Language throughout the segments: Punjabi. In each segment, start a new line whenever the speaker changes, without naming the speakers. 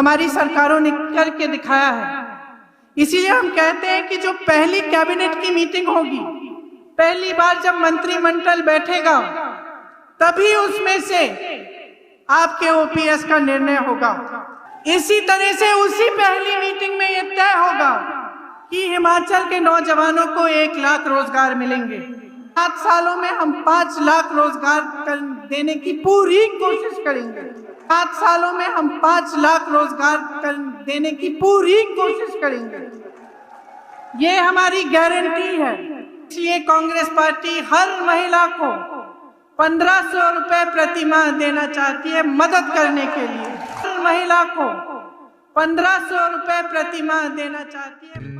हमारी सरकारों ने करके दिखाया है। इसीलिए हम कहते हैं कि जो पहली कैबिनेट की मीटिंग होगी, पहली बार जब मंत्रिमंडल बैठेगा, तभी उसमें से आपके ओपीएस का निर्णय होगा। इसी तरह से उसी पहली मीटिंग में यह तय होगा कि हिमाचल के नौजवानों को एक लाख रोज़गार मिलेंगे। सात सालों में हम पाँच लाख रोज़गार देने की पूरी कोशिश करेंगे। सात सालों में हम पाँच लाख रोज़गार कर देने की पूरी कोशिश करेंगे। ये हमारी गारंटी है। इसलिए कांग्रेस पार्टी हर महिला को पंद्रह सौ रुपए प्रति माह देना चाहती है मदद करने के लिए। हर महिला को पंद्रह सौ रुपए प्रति माह देना चाहती है।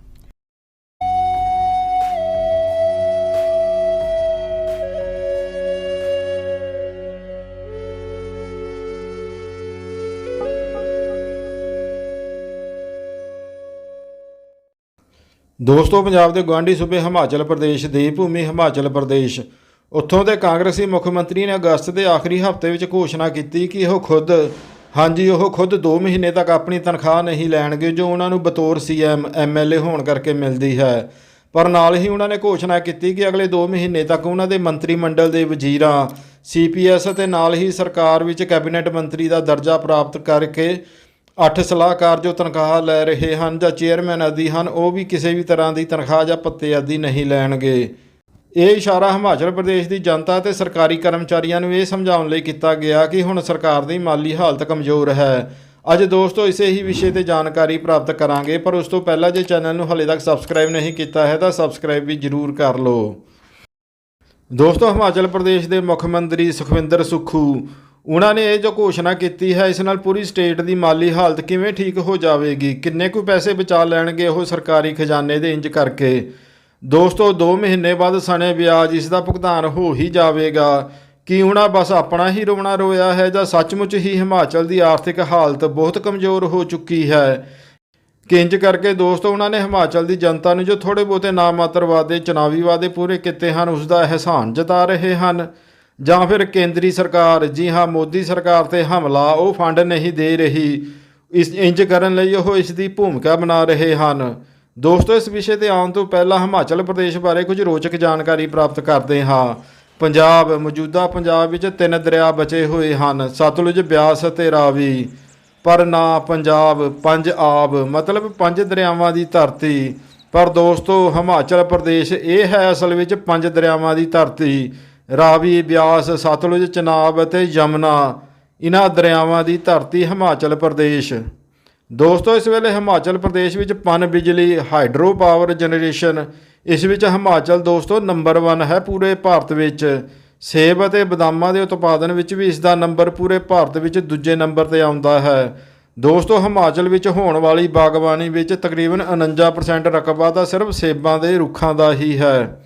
ਦੋਸਤੋ, ਪੰਜਾਬ ਦੇ ਗਵਾਂਢੀ ਸੂਬੇ ਹਿਮਾਚਲ ਪ੍ਰਦੇਸ਼ ਦੀ ਭੂਮੀ ਹਿਮਾਚਲ ਪ੍ਰਦੇਸ਼। ਉੱਥੋਂ ਦੇ ਕਾਂਗਰਸੀ ਮੁੱਖ ਮੰਤਰੀ ਨੇ ਅਗਸਤ ਦੇ ਆਖਰੀ ਹਫ਼ਤੇ ਵਿੱਚ ਘੋਸ਼ਣਾ ਕੀਤੀ ਕਿ ਉਹ ਖੁਦ, ਹਾਂਜੀ, ਉਹ ਖੁਦ 2 ਮਹੀਨੇ ਤੱਕ ਆਪਣੀ ਤਨਖਾਹ ਨਹੀਂ ਲੈਣਗੇ ਜੋ ਉਹਨਾਂ ਨੂੰ ਬਤੌਰ ਸੀਐਮ ਐਮਐਲਏ ਹੋਣ ਕਰਕੇ ਮਿਲਦੀ ਹੈ। ਪਰ ਨਾਲ ਹੀ ਉਹਨਾਂ ਨੇ ਘੋਸ਼ਣਾ ਕੀਤੀ ਕਿ ਅਗਲੇ 2 ਮਹੀਨੇ ਤੱਕ ਉਹਨਾਂ ਦੇ ਮੰਤਰੀ ਮੰਡਲ ਦੇ ਵਜ਼ੀਰਾਂ ਸੀਪੀਐਸ ਅਤੇ ਨਾਲ ਹੀ ਸਰਕਾਰ ਵਿੱਚ ਕੈਬਨਿਟ ਮੰਤਰੀ ਦਾ ਦਰਜਾ ਪ੍ਰਾਪਤ ਕਰਕੇ ਅੱਠ ਸਲਾਹਕਾਰ ਜੋ ਤਨਖਾਹ ਲੈ ਰਹੇ ਹਨ ਜਾਂ ਚੇਅਰਮੈਨ ਆਦਿ ਹਨ, ਉਹ ਵੀ ਕਿਸੇ ਵੀ ਤਰ੍ਹਾਂ ਦੀ ਤਨਖਾਹ ਜਾਂ ਪੱਤੇ ਆਦਿ ਨਹੀਂ ਲੈਣਗੇ। ਇਹ ਇਸ਼ਾਰਾ ਹਿਮਾਚਲ ਪ੍ਰਦੇਸ਼ ਦੀ ਜਨਤਾ ਤੇ ਸਰਕਾਰੀ ਕਰਮਚਾਰੀਆਂ ਨੂੰ ਇਹ ਸਮਝਾਉਣ ਲਈ ਕੀਤਾ ਗਿਆ ਕਿ ਹੁਣ ਸਰਕਾਰ ਦੀ ਮਾਲੀ ਹਾਲਤ ਕਮਜ਼ੋਰ ਹੈ। ਅੱਜ ਦੋਸਤੋ, ਇਸੇ ਹੀ ਵਿਸ਼ੇ ਤੇ ਜਾਣਕਾਰੀ ਪ੍ਰਾਪਤ ਕਰਾਂਗੇ, ਪਰ ਉਸ ਤੋਂ ਪਹਿਲਾਂ ਜੇ ਚੈਨਲ ਨੂੰ ਹਲੇ ਤੱਕ ਸਬਸਕ੍ਰਾਈਬ ਨਹੀਂ ਕੀਤਾ ਹੈ, ਤਾਂ ਸਬਸਕ੍ਰਾਈਬ ਵੀ ਜ਼ਰੂਰ ਕਰ ਲਓ। ਦੋਸਤੋ, ਹਿਮਾਚਲ ਪ੍ਰਦੇਸ਼ ਦੇ ਮੁੱਖ ਮੰਤਰੀ ਸੁਖਵਿੰਦਰ ਸੁੱਖੂ ਉਹਨਾਂ ਨੇ ਇਹ ਜੋ ਘੋਸ਼ਣਾ ਕੀਤੀ ਹੈ, ਇਸ ਨਾਲ ਪੂਰੀ ਸਟੇਟ ਦੀ ਮਾਲੀ ਹਾਲਤ ਕਿਵੇਂ ਠੀਕ ਹੋ ਜਾਵੇਗੀ? ਕਿੰਨੇ ਕੁ ਪੈਸੇ ਬਚਾ ਲੈਣਗੇ ਉਹ ਸਰਕਾਰੀ ਖਜ਼ਾਨੇ ਦੇ ਇੰਜ ਕਰਕੇ? ਦੋਸਤੋ 2 ਮਹੀਨੇ ਬਾਅਦ ਸਣੇ ਵਿਆਜ ਇਸ ਦਾ ਭੁਗਤਾਨ ਹੋ ਹੀ ਜਾਵੇਗਾ। ਕੀ ਉਹਨਾਂ ਬਸ ਆਪਣਾ ਹੀ ਰੋਣਾ ਰੋਇਆ ਹੈ ਜਾਂ ਸੱਚਮੁੱਚ ਹੀ ਹਿਮਾਚਲ ਦੀ ਆਰਥਿਕ ਹਾਲਤ ਬਹੁਤ ਕਮਜ਼ੋਰ ਹੋ ਚੁੱਕੀ ਹੈ? ਕਿੰਜ ਕਰਕੇ ਦੋਸਤੋ, ਉਹਨਾਂ ਨੇ ਹਿਮਾਚਲ ਦੀ ਜਨਤਾ ਨੂੰ ਜੋ ਥੋੜੇ ਬਹੁਤੇ ਨਾਮਾਤਰ ਵਾਅਦੇ ਚੁਣਾਵੀ ਵਾਅਦੇ ਪੂਰੇ ਕੀਤੇ ਹਨ ਉਸ ਦਾ ਅਹਿਸਾਨ ਜਤਾ ਰਹੇ ਹਨ। ਜਾਂ ਫਿਰ ਕੇਂਦਰੀ ਸਰਕਾਰ, ਜੀ ਹਾਂ, ਮੋਦੀ ਸਰਕਾਰ ਤੇ ਹਮਲਾ, ਉਹ ਫੰਡ ਨਹੀਂ ਦੇ ਰਹੀ। ਇਸ, ਇੰਜ ਕਰਨ ਲਈ ਉਹ ਇਸ ਦੀ ਭੂਮਿਕਾ ਬਣਾ ਰਹੇ ਹਨ। ਦੋਸਤੋ, ਇਸ ਵਿਸ਼ੇ ਤੇ ਆਉਣ ਤੋਂ ਪਹਿਲਾਂ ਹਿਮਾਚਲ ਪ੍ਰਦੇਸ਼ ਬਾਰੇ ਕੁਝ ਰੋਚਕ ਜਾਣਕਾਰੀ ਪ੍ਰਾਪਤ ਕਰਦੇ ਹਾਂ। ਪੰਜਾਬ, ਮੌਜੂਦਾ ਪੰਜਾਬ ਵਿੱਚ ਤਿੰਨ ਦਰਿਆ ਬਚੇ ਹੋਏ ਹਨ। ਸਤਲੁਜ, ਬਿਆਸ ਅਤੇ ਰਾਵੀ। ਪਰ ਨਾ ਪੰਜਾਬ, ਪੰਜ ਆਬ। ਮਤਲਬ ਪੰਜ ਦਰਿਆਵਾਂ ਦੀ ਧਰਤੀ। ਪਰ ਦੋਸਤੋ, ਹਿਮਾਚਲ ਪ੍ਰਦੇਸ਼ ਇਹ ਹੈ ਅਸਲ ਵਿੱਚ ਪੰਜ ਦਰਿਆਵਾਂ ਦੀ ਧਰਤੀ। ਰਾਵੀ ਬਿਆਸ ਸਤਲੁਜ ਚਨਾਬ ਅਤੇ ਯਮਨਾ ਇਹਨਾਂ ਦਰਿਆਵਾਂ ਦੀ ਧਰਤੀ ਹਿਮਾਚਲ ਪ੍ਰਦੇਸ਼। ਦੋਸਤੋ, ਇਸ ਵੇਲੇ ਹਿਮਾਚਲ ਪ੍ਰਦੇਸ਼ ਵਿੱਚ ਪਨ ਬਿਜਲੀ ਹਾਈਡਰੋ ਪਾਵਰ ਜਨਰੇਸ਼ਨ, ਇਸ ਵਿੱਚ ਹਿਮਾਚਲ ਦੋਸਤੋ ਨੰਬਰ 1 ਹੈ ਪੂਰੇ ਭਾਰਤ ਵਿੱਚ। ਸੇਬ ਅਤੇ ਬਦਾਮਾਂ ਦੇ ਉਤਪਾਦਨ ਵਿੱਚ ਵੀ ਇਸ ਦਾ ਨੰਬਰ ਪੂਰੇ ਭਾਰਤ ਵਿੱਚ ਦੂਜੇ ਨੰਬਰ ਤੇ ਆਉਂਦਾ ਹੈ। ਦੋਸਤੋ, ਹਿਮਾਚਲ ਵਿੱਚ ਹੋਣ ਵਾਲੀ ਬਾਗਬਾਨੀ ਵਿੱਚ ਤਕਰੀਬਨ 49% ਰਕਬਾ ਤਾਂ ਸਿਰਫ ਸੇਬਾਂ ਦੇ ਰੁੱਖਾਂ ਦਾ ਹੀ ਹੈ।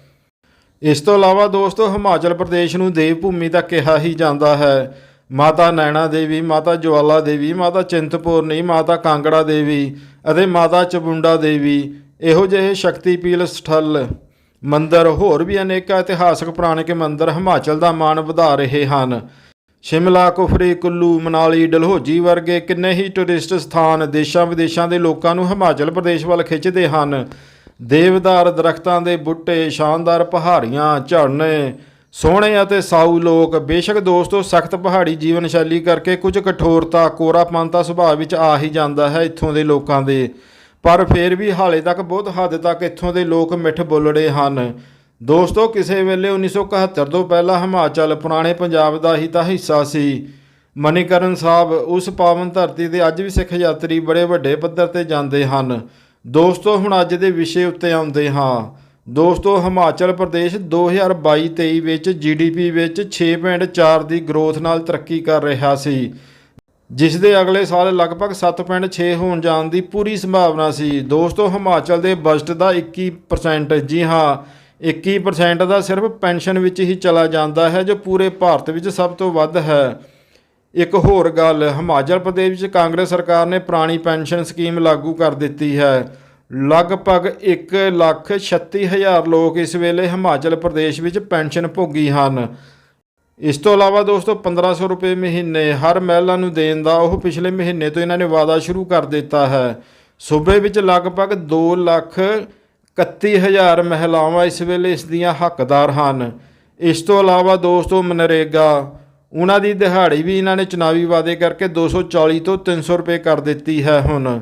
ਇਸ ਤੋਂ ਇਲਾਵਾ ਦੋਸਤੋ, ਹਿਮਾਚਲ ਪ੍ਰਦੇਸ਼ ਨੂੰ ਦੇਵ ਭੂਮੀ ਤਾਂ ਕਿਹਾ ਹੀ ਜਾਂਦਾ ਹੈ। ਮਾਤਾ ਨੈਣਾ ਦੇਵੀ, ਮਾਤਾ ਜਵਾਲਾ ਦੇਵੀ, ਮਾਤਾ ਚਿੰਤਪੁਰਨੀ, ਮਾਤਾ ਕਾਂਗੜਾ ਦੇਵੀ ਅਤੇ ਮਾਤਾ ਚਬੁੰਡਾ ਦੇਵੀ ਇਹੋ ਜਿਹੇ ਸ਼ਕਤੀਪੀਲ ਸਥਲ, ਮੰਦਰ, ਹੋਰ ਵੀ ਅਨੇਕਾਂ ਇਤਿਹਾਸਕ ਪੁਰਾਣਿਕ ਮੰਦਰ ਹਿਮਾਚਲ ਦਾ ਮਾਣ ਵਧਾ ਰਹੇ ਹਨ। ਸ਼ਿਮਲਾ, ਕੁਫਰੀ, ਕੁੱਲੂ, ਮਨਾਲੀ, ਡਲਹੌਜੀ ਵਰਗੇ ਕਿੰਨੇ ਹੀ ਟੂਰਿਸਟ ਸਥਾਨ ਦੇਸ਼ਾਂ ਵਿਦੇਸ਼ਾਂ ਦੇ ਲੋਕਾਂ ਨੂੰ ਹਿਮਾਚਲ ਪ੍ਰਦੇਸ਼ ਵੱਲ ਖਿੱਚਦੇ ਹਨ। ਦੇਵਦਾਰ ਦਰਖਤਾਂ ਦੇ ਬੂਟੇ ਸ਼ਾਨਦਾਰ ਪਹਾੜੀਆਂ ਝਰਨੇ, ਸੋਹਣੇ ਅਤੇ ਸਾਊ ਲੋਕ, ਬੇਸ਼ੱਕ ਦੋਸਤੋ, ਸਖਤ ਪਹਾੜੀ ਜੀਵਨ ਸ਼ੈਲੀ ਕਰਕੇ ਕੁਝ ਕਠੋਰਤਾ ਕੋਰਾਪਨ ਤਾਂ ਸੁਭਾਅ ਵਿੱਚ ਆ ਹੀ ਜਾਂਦਾ ਹੈ ਇੱਥੋਂ ਦੇ ਲੋਕਾਂ ਦੇ। ਪਰ ਫਿਰ ਵੀ ਹਾਲੇ ਤੱਕ ਬਹੁਤ ਹੱਦ ਤੱਕ ਇੱਥੋਂ ਦੇ ਲੋਕ ਮਿੱਠ ਬੋਲੜੇ ਹਨ। ਦੋਸਤੋ, ਕਿਸੇ ਵੇਲੇ 1971 ਤੋਂ ਪਹਿਲਾਂ ਹਿਮਾਚਲ, ਪੁਰਾਣੇ ਪੰਜਾਬ ਦਾ ਹੀ ਤਾਂ ਹਿੱਸਾ ਸੀ। ਮਨੀਕਰਨ ਸਾਹਿਬ ਉਸ ਪਾਵਨ ਧਰਤੀ ਤੇ ਅੱਜ ਵੀ ਸਿੱਖ ਯਾਤਰੀ ਬੜੇ ਵੱਡੇ ਪੱਧਰ ਤੇ ਜਾਂਦੇ ਹਨ। ਦੋਸਤੋ, ਹੁਣ ਅੱਜ ਦੇ ਵਿਸ਼ੇ ਉੱਤੇ ਆਉਂਦੇ ਹਾਂ। ਦੋਸਤੋ, ਹਿਮਾਚਲ ਪ੍ਰਦੇਸ਼ 2022-23 ਵਿੱਚ ਜੀਡੀਪੀ ਵਿੱਚ 6.4 ਦੀ ਗਰੋਥ ਨਾਲ ਤਰੱਕੀ ਕਰ ਰਿਹਾ ਸੀ, ਜਿਸ ਦੇ ਅਗਲੇ ਸਾਲ ਲਗਭਗ 7.6 ਹੋਣ ਜਾਣ ਦੀ ਪੂਰੀ ਸੰਭਾਵਨਾ ਸੀ। ਦੋਸਤੋ, ਹਿਮਾਚਲ ਦੇ ਬਜਟ ਦਾ 21% ਜੀ ਹਾਂ 21% ਦਾ ਸਿਰਫ ਪੈਨਸ਼ਨ ਵਿੱਚ ਹੀ ਚਲਾ ਜਾਂਦਾ ਹੈ, ਜੋ ਪੂਰੇ ਭਾਰਤ ਵਿੱਚ ਸਭ ਤੋਂ ਵੱਧ ਹੈ। ਇੱਕ ਹੋਰ ਗੱਲ, ਹਿਮਾਚਲ ਪ੍ਰਦੇਸ਼ ਵਿੱਚ ਕਾਂਗਰਸ ਸਰਕਾਰ ਨੇ ਪੁਰਾਣੀ ਪੈਨਸ਼ਨ ਸਕੀਮ ਲਾਗੂ ਕਰ ਦਿੱਤੀ ਹੈ। ਲਗਭਗ 1 ਲੱਖ 36 ਹਜ਼ਾਰ ਲੋਕ ਇਸ ਵੇਲੇ ਹਿਮਾਚਲ ਪ੍ਰਦੇਸ਼ ਵਿੱਚ ਪੈਨਸ਼ਨ ਭੋਗੀ ਹਨ। ਇਸ ਤੋਂ ਇਲਾਵਾ ਦੋਸਤੋ 1500 ਰੁਪਏ ਮਹੀਨੇ ਹਰ ਮਹਿਲਾ ਨੂੰ ਦੇਣ ਦਾ ਉਹ ਪਿਛਲੇ ਮਹੀਨੇ ਤੋਂ ਇਹਨਾਂ ਨੇ ਵਾਅਦਾ ਸ਼ੁਰੂ ਕਰ ਦਿੱਤਾ ਹੈ। ਸੂਬੇ ਵਿੱਚ ਲਗਭਗ 2 ਲੱਖ 31000 ਮਹਿਲਾਵਾਂ ਇਸ ਵੇਲੇ ਇਸ ਦੀਆਂ ਹੱਕਦਾਰ ਹਨ। ਇਸ ਤੋਂ ਇਲਾਵਾ ਦੋਸਤੋ, ਮਨਰੇਗਾ ਉਹਨਾਂ ਦੀ ਦਿਹਾੜੀ ਵੀ ਇਹਨਾਂ ਨੇ ਚੁਣਾਵੀ ਵਾਅਦੇ ਕਰਕੇ 240 ਤੋਂ 300 ਰੁਪਏ ਕਰ ਦਿੱਤੀ ਹੈ ਹੁਣ।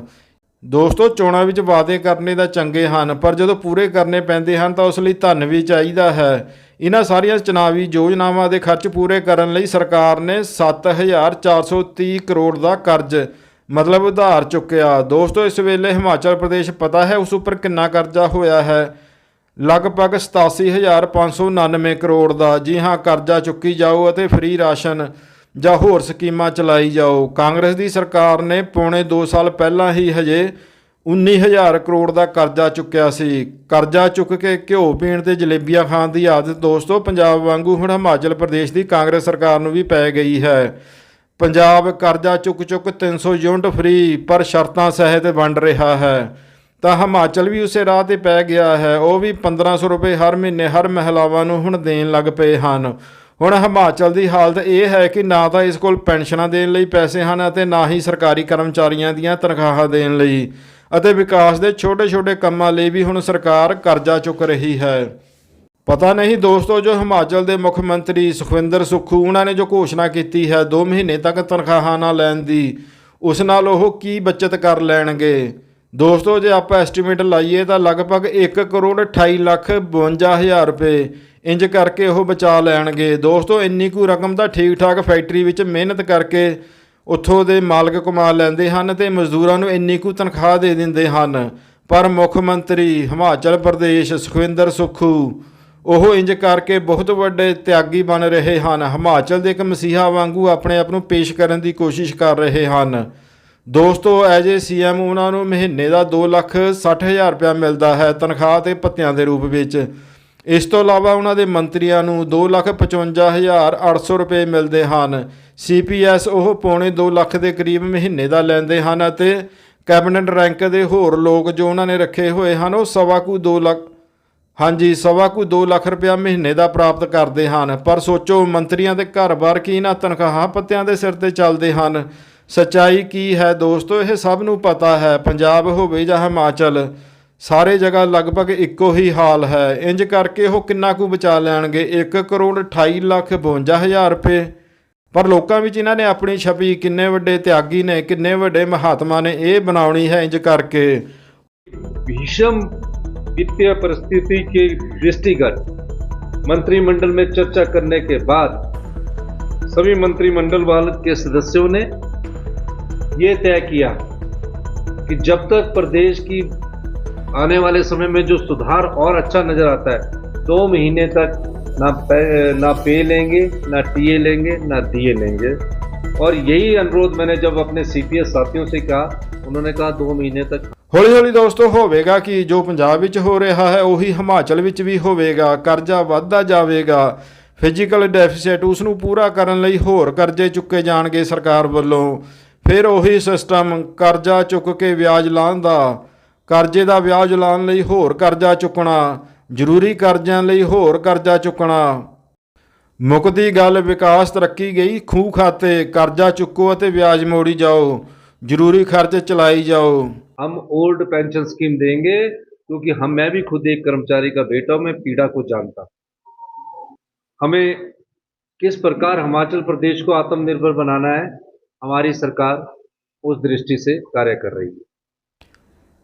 ਦੋਸਤੋ, ਚੋਣਾਂ ਵਿੱਚ ਵਾਅਦੇ ਕਰਨੇ ਤਾਂ ਚੰਗੇ ਹਨ, ਪਰ ਜਦੋਂ ਪੂਰੇ ਕਰਨੇ ਪੈਂਦੇ ਹਨ ਤਾਂ ਉਸ ਲਈ ਧਨ ਵੀ ਚਾਹੀਦਾ ਹੈ। ਇਹਨਾਂ ਸਾਰੀਆਂ ਚੁਣਾਵੀ ਯੋਜਨਾਵਾਂ ਦੇ ਖਰਚ ਪੂਰੇ ਕਰਨ ਲਈ ਸਰਕਾਰ ਨੇ 7430 ਕਰੋੜ ਦਾ ਕਰਜ਼, ਮਤਲਬ ਉਧਾਰ ਚੁੱਕਿਆ। ਦੋਸਤੋ, ਇਸ ਵੇਲੇ ਹਿਮਾਚਲ ਪ੍ਰਦੇਸ਼ ਪਤਾ ਹੈ ਉਸ ਉੱਪਰ ਕਿੰਨਾ ਕਰਜ਼ਾ ਹੋਇਆ ਹੈ। ਲਗਭਗ 87599 ਕਰੋੜ ਦਾ। ਜੀ ਹਾਂ, ਕਰਜ਼ਾ ਚੁੱਕੀ ਜਾਓ ਅਤੇ ਫ੍ਰੀ ਰਾਸ਼ਨ ਜਾਂ ਹੋਰ ਸਕੀਮਾਂ ਚਲਾਈ ਜਾਓ। ਕਾਂਗਰਸ ਦੀ ਸਰਕਾਰ ਨੇ ਪੌਣੇ 2 ਸਾਲ ਪਹਿਲਾਂ ਹੀ ਹਜੇ 19000 ਕਰੋੜ ਦਾ ਕਰਜ਼ਾ ਚੁੱਕਿਆ ਸੀ। ਕਰਜ਼ਾ ਚੁੱਕ ਕੇ ਘਿਓ ਪੀਣ ਤੇ ਜਲੇਬੀਆਂ ਖਾਣ ਦੀ ਆਦਤ ਦੋਸਤੋ ਪੰਜਾਬ ਵਾਂਗੂ ਹੁਣ ਹਿਮਾਚਲ ਪ੍ਰਦੇਸ਼ ਦੀ ਕਾਂਗਰਸ ਸਰਕਾਰ ਨੂੰ ਵੀ ਪੈ ਗਈ ਹੈ। ਪੰਜਾਬ ਕਰਜ਼ਾ ਚੁੱਕ ਚੁੱਕ 300 ਯੂਨਿਟ ਫ੍ਰੀ ਪਰ ਸ਼ਰਤਾਂ ਸਹਿਤ ਵੰਡ ਰਿਹਾ ਹੈ। ਤਾਂ ਹਿਮਾਚਲ ਵੀ ਉਸੇ ਰਾਹ ਤੇ ਪੈ ਗਿਆ ਹੈ। ਉਹ ਵੀ 1500 ਰੁਪਏ ਹਰ ਮਹੀਨੇ ਹਰ ਮਹਿਲਾਵਾਂ ਨੂੰ ਹੁਣ ਦੇਣ ਲੱਗ ਪਏ ਹਨ। ਹੁਣ ਹਿਮਾਚਲ ਦੀ ਹਾਲਤ ਇਹ ਹੈ ਕਿ ਨਾ ਤਾਂ ਇਸ ਕੋਲ ਪੈਨਸ਼ਨਾਂ ਦੇਣ ਲਈ ਪੈਸੇ ਹਨ ਅਤੇ ਨਾ ਹੀ ਸਰਕਾਰੀ ਕਰਮਚਾਰੀਆਂ ਦੀਆਂ ਤਨਖਾਹਾਂ ਦੇਣ ਲਈ। ਅਤੇ ਵਿਕਾਸ ਦੇ ਛੋਟੇ-ਛੋਟੇ ਕੰਮਾਂ ਲਈ ਵੀ ਹੁਣ ਸਰਕਾਰ ਕਰਜ਼ਾ ਚੁੱਕ ਰਹੀ ਹੈ। ਪਤਾ ਨਹੀਂ ਦੋਸਤੋ, ਜੋ ਹਿਮਾਚਲ ਦੇ ਮੁੱਖ ਮੰਤਰੀ ਸੁਖਵਿੰਦਰ ਸੁੱਖੂ, ਉਹਨਾਂ ਨੇ ਜੋ ਘੋਸ਼ਣਾ ਕੀਤੀ ਹੈ 2 ਮਹੀਨੇ ਤੱਕ ਤਨਖਾਹਾਂ ਨਾ ਲੈਣ ਦੀ, ਉਸ ਨਾਲ ਉਹ ਕੀ ਬਚਤ ਕਰ ਲੈਣਗੇ? ਦੋਸਤੋ, ਜੇ ਆਪਾਂ ਐਸਟੀਮੇਟ ਲਾਈਏ ਤਾਂ ਲਗਭਗ 1 ਕਰੋੜ 28 ਲੱਖ 52 ਹਜ਼ਾਰ ਰੁਪਏ ਇੰਜ ਕਰਕੇ ਉਹ ਬਚਾ ਲੈਣਗੇ। ਦੋਸਤੋ, ਇੰਨੀ ਕੁ ਰਕਮ ਤਾਂ ਠੀਕ ਠਾਕ ਫੈਕਟਰੀ ਵਿੱਚ ਮਿਹਨਤ ਕਰਕੇ ਉੱਥੋਂ ਦੇ ਮਾਲਕ ਕਮਾ ਲੈਂਦੇ ਹਨ ਤੇ ਮਜ਼ਦੂਰਾਂ ਨੂੰ ਇੰਨੀ ਕੁ ਤਨਖਾਹ ਦੇ ਦਿੰਦੇ ਹਨ। ਪਰ ਮੁੱਖ ਮੰਤਰੀ ਹਿਮਾਚਲ ਪ੍ਰਦੇਸ਼ ਸੁਖਵਿੰਦਰ ਸੁੱਖੂ ਉਹ ਇੰਜ ਕਰਕੇ ਬਹੁਤ ਵੱਡੇ ਤਿਆਗੀ ਬਣ ਰਹੇ ਹਨ। ਹਿਮਾਚਲ ਦੇ ਇੱਕ ਮਸੀਹਾ ਵਾਂਗੂ ਆਪਣੇ ਆਪ ਨੂੰ ਪੇਸ਼ ਕਰਨ ਦੀ ਕੋਸ਼ਿਸ਼ ਕਰ ਰਹੇ ਹਨ। ਦੋਸਤੋ ਐਜ ਏ ਸੀਐਮ ਉਹਨਾਂ ਨੂੰ ਮਹੀਨੇ ਦਾ 2 ਲੱਖ 60 ਹਜ਼ਾਰ ਰੁਪਇਆ ਮਿਲਦਾ ਹੈ ਤਨਖਾਹ ਤੇ ਭੱਤਿਆਂ ਦੇ ਰੂਪ ਵਿੱਚ। ਇਸ ਤੋਂ ਇਲਾਵਾ ਉਹਨਾਂ ਦੇ ਮੰਤਰੀਆਂ ਨੂੰ 2 ਲੱਖ 55 ਹਜ਼ਾਰ 800 ਰੁਪਏ ਮਿਲਦੇ ਹਨ। ਸੀਪੀਐਸ ਉਹ ਪੌਣੇ 2 ਲੱਖ ਦੇ ਕਰੀਬ ਮਹੀਨੇ ਦਾ ਲੈਂਦੇ ਹਨ ਅਤੇ ਕੈਬਨਿਟ ਰੈਂਕ ਦੇ ਹੋਰ ਲੋਕ ਜੋ ਉਹਨਾਂ ਨੇ ਰੱਖੇ ਹੋਏ ਹਨ, ਉਹ ਸਵਾ ਕੁ 2 ਲੱਖ ਹਾਂਜੀ, ਸਵਾ ਕੁ 2 ਲੱਖ ਰੁਪਇਆ ਮਹੀਨੇ ਦਾ ਪ੍ਰਾਪਤ ਕਰਦੇ ਹਨ। ਪਰ ਸੋਚੋ, ਮੰਤਰੀਆਂ ਦੇ ਘਰ-ਬਾਰ ਕੀ ਨਾ ਤਨਖਾਹਾਂ ਪੱਤਿਆਂ ਦੇ ਸਿਰ ਤੇ ਚੱਲਦੇ ਹਨ? ਸੱਚਾਈ ਕੀ ਹੈ ਦੋਸਤੋ ਇਹ ਸਭ ਨੂੰ ਪਤਾ ਹੈ ਪੰਜਾਬ ਹੋਵੇ ਜਾਂ ਹਿਮਾਚਲ ਸਾਰੇ ਜਗ੍ਹਾ ਲਗਭਗ ਇੱਕੋ ਹੀ ਹਾਲ ਹੈ ਇੰਜ ਕਰਕੇ ਉਹ ਕਿੰਨਾ ਕੁ ਬਚਾ ਲੈਣਗੇ 1 ਕਰੋੜ 28 ਲੱਖ 52 ਹਜ਼ਾਰ ਰੁਪਏ ਪਰ ਲੋਕਾਂ ਵਿੱਚ ਇਹਨਾਂ ਨੇ ਆਪਣੀ ਛਵੀ ਕਿੰਨੇ ਵੱਡੇ ਤਿਆਗੀ ਨੇ ਕਿੰਨੇ ਵੱਡੇ ਮਹਾਤਮਾ ਨੇ ਇਹ ਬਣਾਉਣੀ ਹੈ ਇੰਜ ਕਰਕੇ
भीषण वित्तीय परिस्थिति के दृष्टिगत मंत्रिमंडल में चर्चा करने के बाद सभी मंत्रिमंडल वाले के सदस्यों ने ये तय किया कि जब तक प्रदेश की आने वाले समय में जो सुधार और अच्छा नजर आता है दो महीने तक ना पे, ना पे लेंगे ना टीए लेंगे ना दिए लेंगे और यही अनुरोध मैंने जब अपने सीपीएस साथियों से कहा उन्होंने कहा दो महीने तक
ਹੌਲੀ ਹੌਲੀ ਦੋਸਤੋ ਹੋਵੇਗਾ ਕਿ ਜੋ ਪੰਜਾਬ ਵਿੱਚ ਹੋ ਰਿਹਾ ਹੈ ਉਹੀ ਹਿਮਾਚਲ ਵਿੱਚ ਵੀ ਹੋਵੇਗਾ ਕਰਜ਼ਾ ਵੱਧਦਾ ਜਾਵੇਗਾ ਫਿਜ਼ੀਕਲ ਡੈਫਿਸਿਟ ਉਸ ਨੂੰ ਪੂਰਾ ਕਰਨ ਲਈ ਹੋਰ ਕਰਜ਼ੇ ਚੁੱਕੇ ਜਾਣਗੇ ਸਰਕਾਰ ਵੱਲੋਂ ਫਿਰ ਉਹੀ ਸਿਸਟਮ ਕਰਜ਼ਾ ਚੁੱਕ ਕੇ ਵਿਆਜ ਲਾਉਣ ਦਾ ਕਰਜ਼ੇ ਦਾ ਵਿਆਜ ਲਾਉਣ ਲਈ ਹੋਰ ਕਰਜ਼ਾ ਚੁੱਕਣਾ ਜ਼ਰੂਰੀ ਕਰਜ਼ਿਆਂ ਲਈ ਹੋਰ ਕਰਜ਼ਾ ਚੁੱਕਣਾ ਮੁੱਕਦੀ ਗੱਲ ਵਿਕਾਸ ਤਰੱਕੀ ਗਈ ਖੂਹ ਖਾਤੇ ਕਰਜ਼ਾ ਚੁੱਕੋ ਅਤੇ ਵਿਆਜ ਮੋੜੀ ਜਾਓ ਜ਼ਰੂਰੀ ਖਰਚ ਚਲਾਈ ਜਾਓ
हम ओल्ड पेंशन स्कीम देंगे क्योंकि हम मैं भी खुद एक कर्मचारी का बेटा हूं मैं पीड़ा को जानता हमें किस प्रकार हिमाचल प्रदेश को आत्मनिर्भर बनाना है हमारी सरकार उस दृष्टि से कार्य कर रही है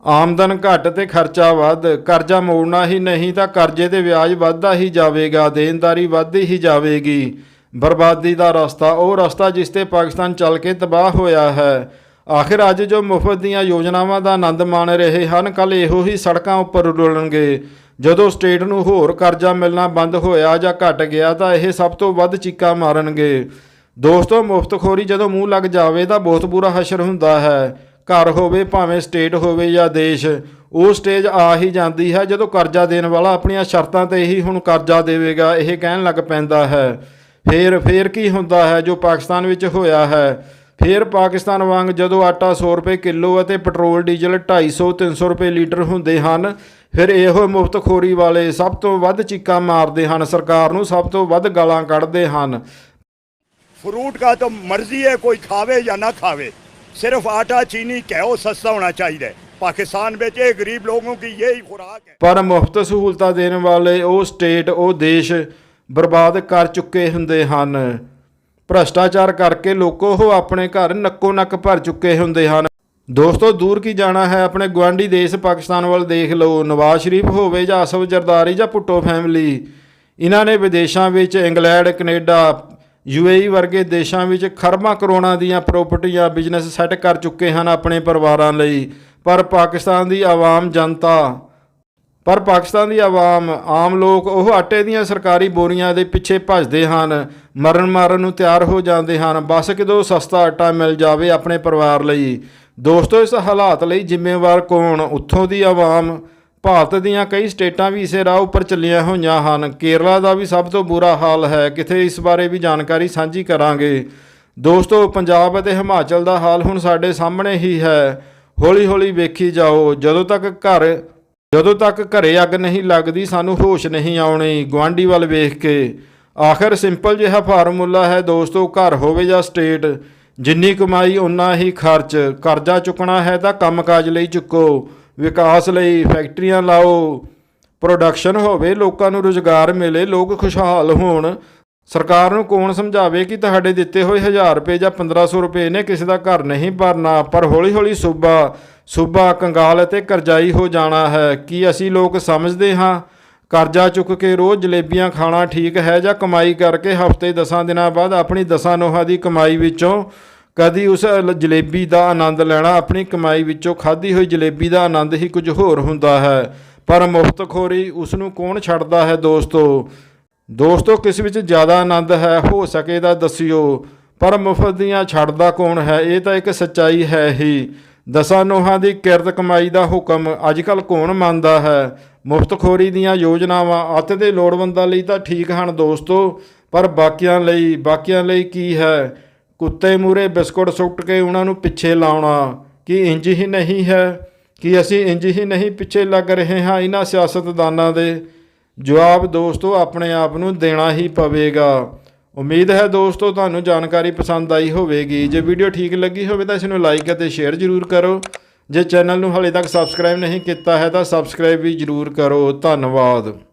ਆਮਦਨ ਘੱਟ ਤੇ ਖਰਚਾ ਵੱਧ ਕਰਜ਼ਾ ਮੋੜਨਾ ਹੀ ਨਹੀਂ ਤਾਂ ਕਰਜ਼ੇ ਤੇ ਵਿਆਜ ਵੱਧਦਾ ਹੀ ਜਾਵੇਗਾ ਦੇਣਦਾਰੀ ਵੱਧਦੀ ਹੀ ਜਾਵੇਗੀ ਬਰਬਾਦੀ ਦਾ ਰਸਤਾ ਉਹ ਰਸਤਾ ਜਿਸ ਤੇ ਪਾਕਿਸਤਾਨ ਚੱਲ ਕੇ ਤਬਾਹ ਹੋਇਆ ਹੈ ਆਖਿਰ ਅੱਜ ਜੋ ਮੁਫਤ ਦੀਆਂ ਯੋਜਨਾਵਾਂ ਦਾ ਆਨੰਦ ਮਾਣ ਰਹੇ ਹਨ ਕੱਲ ਇਹੋ ਹੀ ਸੜਕਾਂ ਉੱਪਰ ਰੁਲਣਗੇ ਜਦੋਂ ਸਟੇਟ ਨੂੰ ਹੋਰ ਕਰਜ਼ਾ ਮਿਲਣਾ ਬੰਦ ਹੋਇਆ ਜਾਂ ਘਟ ਗਿਆ ਤਾਂ ਇਹ ਸਭ ਤੋਂ ਵੱਧ ਚੀਕਾਂ ਮਾਰਨਗੇ ਦੋਸਤੋ, ਮੁਫਤਖੋਰੀ ਜਦੋਂ ਮੂੰਹ ਲੱਗ ਜਾਵੇ ਤਾਂ ਬਹੁਤ ਬੁਰਾ ਹਸ਼ਰ ਹੁੰਦਾ ਹੈ। ਘਰ ਹੋਵੇ, ਭਾਵੇਂ ਸਟੇਟ ਹੋਵੇ ਜਾਂ ਦੇਸ਼, ਉਹ ਸਟੇਜ ਆ ਹੀ ਜਾਂਦੀ ਹੈ ਜਦੋਂ ਕਰਜ਼ਾ ਦੇਣ ਵਾਲਾ ਆਪਣੀਆਂ ਸ਼ਰਤਾਂ ਤੇ ਹੀ ਹੁਣ ਕਰਜ਼ਾ ਦੇਵੇਗਾ, ਇਹ ਕਹਿਣ ਲੱਗ ਪੈਂਦਾ ਹੈ। ਫੇਰ ਫੇਰ ਕੀ ਹੁੰਦਾ ਹੈ ਜੋ ਪਾਕਿਸਤਾਨ ਵਿੱਚ ਹੋਇਆ ਹੈ? ਫੇਰ ਪਾਕਿਸਤਾਨ ਵਾਂਗ ਜਦੋਂ ਆਟਾ 100 ਰੁਪਏ ਕਿਲੋ ਅਤੇ ਪੈਟਰੋਲ, ਡੀਜ਼ਲ 250 300 ਰੁਪਏ ਲੀਟਰ ਹੁੰਦੇ ਹਨ, ਫਿਰ ਇਹੋ ਮੁਫਤਖੋਰੀ ਵਾਲੇ ਸਭ ਤੋਂ ਵੱਧ ਚੀਕਾਂ ਮਾਰਦੇ ਹਨ। ਸਰਕਾਰ ਨੂੰ ਸਭ ਤੋਂ ਵੱਧ ਗਾਲਾਂ ਕੱਢਦੇ ਹਨ।
फ्रूट का तो मर्जी है कोई खावे या ना खावे सिर्फ आटा चीनी कहओ सस्ता होना चाहिए पाकिस्तान में ये गरीब लोगों की यही खुराक है
ਪਰ ਮੁਫਤ ਸਹੂਲਤਾਂ ਦੇਣ ਵਾਲੇ ਉਹ ਸਟੇਟ ਉਹ ਦੇਸ਼ ਬਰਬਾਦ ਕਰ ਚੁੱਕੇ ਹੁੰਦੇ ਹਨ ਭ੍ਰਸ਼ਟਾਚਾਰ ਕਰਕੇ ਲੋਕੋ ਉਹ ਆਪਣੇ ਘਰ ਨੱਕੋ ਨੱਕ ਭਰ ਚੁੱਕੇ ਹੁੰਦੇ ਹਨ ਦੋਸਤੋ ਦੂਰ ਕੀ ਜਾਣਾ ਹੈ ਆਪਣੇ ਗਵਾਂਢੀ ਦੇਸ਼ ਪਾਕਿਸਤਾਨ ਵੱਲ ਦੇਖ ਲਓ ਨਵਾਜ਼ ਸ਼ਰੀਫ ਹੋਵੇ ਜਾਂ ਅਸਫ ਜਰਦਾਰੀ ਜਾਂ ਭੁੱਟੋ ਫੈਮਿਲੀ ਇਹਨਾਂ ਨੇ ਵਿਦੇਸ਼ਾਂ ਵਿੱਚ ਇੰਗਲੈਂਡ ਕੈਨੇਡਾ ਯੂਏਈ ਵਰਗੇ ਦੇਸ਼ਾਂ ਵਿੱਚ ਖਰਬਾਂ ਕਰੋੜਾਂ ਦੀਆਂ ਪ੍ਰਾਪਰਟੀਆਂ ਬਿਜ਼ਨਸ ਸੈੱਟ ਕਰ ਚੁੱਕੇ ਹਨ ਆਪਣੇ ਪਰਿਵਾਰਾਂ ਲਈ। ਪਰ ਪਾਕਿਸਤਾਨ ਦੀ ਆਵਾਮ ਜਨਤਾ, ਪਰ ਪਾਕਿਸਤਾਨ ਦੀ ਆਵਾਮ, ਆਮ ਲੋਕ ਉਹ ਆਟੇ ਦੀਆਂ ਸਰਕਾਰੀ ਬੋਰੀਆਂ ਦੇ ਪਿੱਛੇ ਭੱਜਦੇ ਹਨ, ਮਰਨ ਮਾਰਨ ਨੂੰ ਤਿਆਰ ਹੋ ਜਾਂਦੇ ਹਨ। ਬਸ ਕਿਦੋਂ ਸਸਤਾ ਆਟਾ ਮਿਲ ਜਾਵੇ ਆਪਣੇ ਪਰਿਵਾਰ ਲਈ? ਦੋਸਤੋ, ਇਸ ਹਾਲਾਤ ਲਈ ਜ਼ਿੰਮੇਵਾਰ ਕੌਣ? ਉੱਥੋਂ ਦੀ ਆਵਾਮ ਭਾਰਤ ਦੀਆਂ ਕਈ ਸਟੇਟਾਂ ਵੀ ਇਸੇ ਰਾਹ ਉੱਪਰ ਚੱਲੀਆਂ ਹੋਈਆਂ ਹਨ। ਕੇਰਲਾ ਦਾ ਵੀ ਸਭ ਤੋਂ ਬੁਰਾ ਹਾਲ ਹੈ। ਕਿਥੇ ਇਸ ਬਾਰੇ ਵੀ ਜਾਣਕਾਰੀ ਸਾਂਝੀ ਕਰਾਂਗੇ। ਦੋਸਤੋ, ਪੰਜਾਬ ਅਤੇ ਹਿਮਾਚਲ ਦਾ ਹਾਲ ਹੁਣ ਸਾਡੇ ਸਾਹਮਣੇ ਹੀ ਹੈ। ਹੌਲੀ ਹੌਲੀ ਵੇਖੀ ਜਾਓ। ਜਦੋਂ ਤੱਕ ਘਰ, ਜਦੋਂ ਤੱਕ ਘਰੇ ਅੱਗ ਨਹੀਂ ਲੱਗਦੀ, ਸਾਨੂੰ ਹੋਸ਼ ਨਹੀਂ ਆਉਣੀ, ਗੁਆਂਢੀ ਵੱਲ ਵੇਖ ਕੇ। ਆਖਰ ਸਿੰਪਲ ਜਿਹਾ ਫਾਰਮੂਲਾ ਹੈ, ਦੋਸਤੋ, ਘਰ ਹੋਵੇ ਜਾਂ ਸਟੇਟ, ਜਿੰਨੀ ਕਮਾਈ ਉਨਾ ਹੀ ਖਰਚ। ਕਰਜ਼ਾ ਚੁੱਕਣਾ ਹੈ ਤਾਂ ਕੰਮਕਾਜ ਲਈ ਚੁੱਕੋ। ਵਿਕਾਸ ਲਈ ਫੈਕਟਰੀਆਂ ਲਾਓ ਪ੍ਰੋਡਕਸ਼ਨ ਹੋਵੇ, ਲੋਕਾਂ ਨੂੰ ਰੁਜ਼ਗਾਰ ਮਿਲੇ, ਲੋਕ ਖੁਸ਼ਹਾਲ ਹੋਣ। ਸਰਕਾਰ ਨੂੰ ਕੌਣ ਸਮਝਾਵੇ ਕਿ ਤੁਹਾਡੇ ਦਿੱਤੇ ਹੋਏ 1000 ਰੁਪਏ ਜਾਂ 1500 ਰੁਪਏ ਨੇ ਕਿਸੇ ਦਾ ਘਰ ਨਹੀਂ ਭਰਨਾ, ਪਰ ਹੌਲੀ-ਹੌਲੀ ਸੂਬਾ ਸੂਬਾ ਕੰਗਾਲ ਅਤੇ ਕਰਜ਼ਾਈ ਹੋ ਜਾਣਾ ਹੈ। ਕੀ ਅਸੀਂ ਲੋਕ ਸਮਝਦੇ ਹਾਂ? ਕਰਜ਼ਾ ਚੁੱਕ ਕੇ ਰੋਜ਼ ਜਲੇਬੀਆਂ ਖਾਣਾ ਠੀਕ ਹੈ ਜਾਂ ਕਮਾਈ ਕਰਕੇ ਹਫ਼ਤੇ 10 ਦਿਨਾਂ ਬਾਅਦ ਆਪਣੀ ਦਸਾਂ ਨੋਹਾਂ ਦੀ ਕਮਾਈ ਵਿੱਚੋਂ ਕਦੀ ਉਸ ਜਲੇਬੀ ਦਾ ਆਨੰਦ ਲੈਣਾ, ਆਪਣੀ ਕਮਾਈ ਵਿੱਚੋਂ ਖਾਧੀ ਹੋਈ ਜਲੇਬੀ ਦਾ ਆਨੰਦ ਹੀ ਕੁਝ ਹੋਰ ਹੁੰਦਾ ਹੈ। ਪਰ ਮੁਫਤਖੋਰੀ ਉਸ ਨੂੰ ਕੌਣ ਛੱਡਦਾ ਹੈ ਦੋਸਤੋ? ਦੋਸਤੋ, ਕਿਸ ਵਿੱਚ ਜ਼ਿਆਦਾ ਆਨੰਦ ਹੈ, ਹੋ ਸਕੇ ਦਾ ਦੱਸਿਓ। ਪਰ ਮੁਫਤ ਦੀਆਂ ਛੱਡਦਾ ਕੌਣ ਹੈ, ਇਹ ਤਾਂ ਇੱਕ ਸੱਚਾਈ ਹੈ ਹੀ। ਦਸਾਂ ਨੋਹਾਂ ਦੀ ਕਿਰਤ ਕਮਾਈ ਦਾ ਹੁਕਮ ਅੱਜਕੱਲ ਕੌਣ ਮੰਨਦਾ ਹੈ? ਮੁਫਤਖੋਰੀ ਦੀਆਂ ਯੋਜਨਾਵਾਂ ਅੱਤ ਦੇ ਲੋੜਵੰਦਾਂ ਲਈ ਤਾਂ ਠੀਕ ਹਨ ਦੋਸਤੋ, ਪਰ ਬਾਕੀਆਂ ਲਈ ਬਾਕੀਆਂ ਲਈ ਕੀ ਹੈ? ਕੁੱਤੇ ਮੂਰੇ ਬਿਸਕੁਟ ਸੁੱਟ ਕੇ ਉਹਨਾਂ ਨੂੰ ਪਿੱਛੇ ਲਾਉਣਾ, ਕਿ ਇੰਜ ਹੀ ਨਹੀਂ ਹੈ? ਕਿ ਅਸੀਂ ਇੰਜ ਹੀ ਨਹੀਂ ਪਿੱਛੇ ਲੱਗ ਰਹੇ ਹਾਂ ਇਹਨਾਂ ਸਿਆਸਤਦਾਨਾਂ ਦੇ? ਜਵਾਬ ਦੋਸਤੋ, ਆਪਣੇ ਆਪ ਨੂੰ ਦੇਣਾ ਹੀ ਪਵੇਗਾ। ਉਮੀਦ ਹੈ ਦੋਸਤੋ, ਤੁਹਾਨੂੰ ਜਾਣਕਾਰੀ ਪਸੰਦ ਆਈ ਹੋਵੇਗੀ। ਜੇ ਵੀਡੀਓ ਠੀਕ ਲੱਗੀ ਹੋਵੇ ਤਾਂ ਇਸ ਨੂੰ ਲਾਈਕ ਅਤੇ ਸ਼ੇਅਰ ਜ਼ਰੂਰ ਕਰੋ। ਜੇ ਚੈਨਲ ਨੂੰ ਹਾਲੇ ਤੱਕ ਸਬਸਕ੍ਰਾਈਬ ਨਹੀਂ ਕੀਤਾ ਹੈ ਤਾਂ ਸਬਸਕ੍ਰਾਈਬ ਵੀ ਜ਼ਰੂਰ ਕਰੋ। ਧੰਨਵਾਦ।